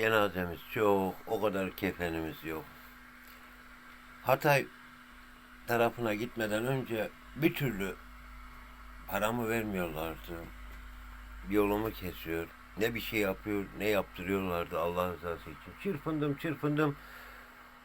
cenazemiz çok, o kadar kefenimiz yok. Hatay tarafına gitmeden önce bir türlü paramı vermiyorlardı. Yolumu kesiyor. Ne bir şey yapıyor, ne yaptırıyorlardı Allah rızası için. Çırpındım, çırpındım.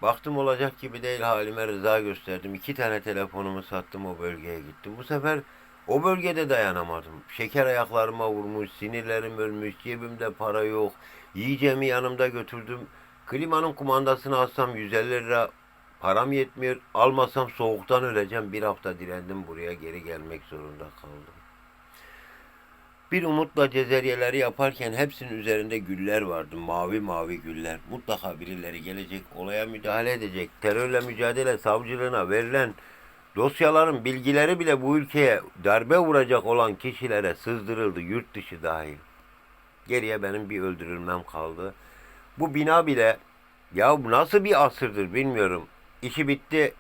Baktım olacak gibi değil halime rıza gösterdim. İki tane telefonumu sattım o bölgeye gittim. Bu sefer o bölgede dayanamadım. Şeker ayaklarıma vurmuş, sinirlerim ölmüş, cebimde para yok. Yiyeceğimi yanımda götürdüm. Klimanın kumandasını alsam 150 lira param yetmiyor. Almasam soğuktan öleceğim. Bir hafta direndim buraya geri gelmek zorunda kaldım. Bir umutla cezeryeleri yaparken hepsinin üzerinde güller vardı. Mavi mavi güller. Mutlaka birileri gelecek, olaya müdahale edecek. Terörle mücadele savcılığına verilen dosyaların bilgileri bile bu ülkeye darbe vuracak olan kişilere sızdırıldı. Yurt dışı dahil. Geriye benim bir öldürülmem kaldı. Bu bina bile ya bu nasıl bir asırdır bilmiyorum. İşi bitti.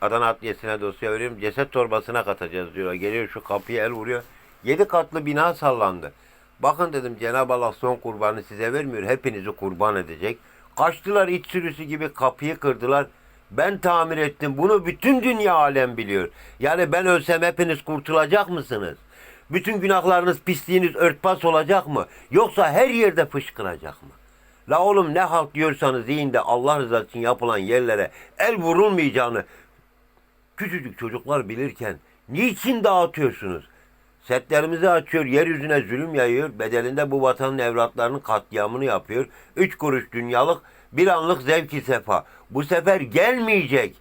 Adana Adliyesi'ne dosya veriyorum. Ceset torbasına katacağız diyorlar. Geliyor şu kapıya el vuruyor. Yedi katlı bina sallandı. Bakın dedim Cenab-ı Allah son kurbanı size vermiyor. Hepinizi kurban edecek. Kaçtılar iç sürüsü gibi kapıyı kırdılar. Ben tamir ettim. Bunu bütün dünya alem biliyor. Yani ben ölsem hepiniz kurtulacak mısınız? Bütün günahlarınız, pisliğiniz örtbas olacak mı? Yoksa her yerde fışkıracak mı? La oğlum ne halt diyorsanız deyin de Allah rızası için yapılan yerlere el vurulmayacağını küçücük çocuklar bilirken niçin dağıtıyorsunuz? Setlerimizi açıyor, yeryüzüne zulüm yayıyor, bedelinde bu vatanın evlatlarının katliamını yapıyor. Üç kuruş dünyalık, bir anlık zevki sefa. Bu sefer gelmeyecek,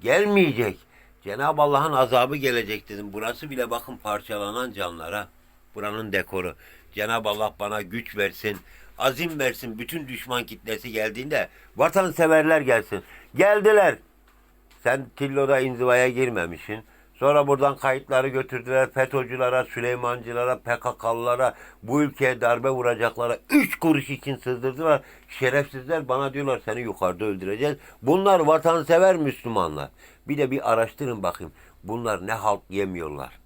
gelmeyecek. Cenab-ı Allah'ın azabı gelecek dedim. Burası bile bakın parçalanan canlara. Buranın dekoru. Cenab-ı Allah bana güç versin, azim versin. Bütün düşman kitlesi geldiğinde vatanseverler gelsin. Geldiler. Sen Tillo'da inzivaya girmemişsin. Sonra buradan kayıtları götürdüler FETÖ'cülere, Süleymancılara, PKK'lılara, bu ülkeye darbe vuracaklara üç kuruş için sızdırdılar. Şerefsizler bana diyorlar seni yukarıda öldüreceğiz. Bunlar vatansever Müslümanlar. Bir de bir araştırın bakayım. Bunlar ne halt yemiyorlar.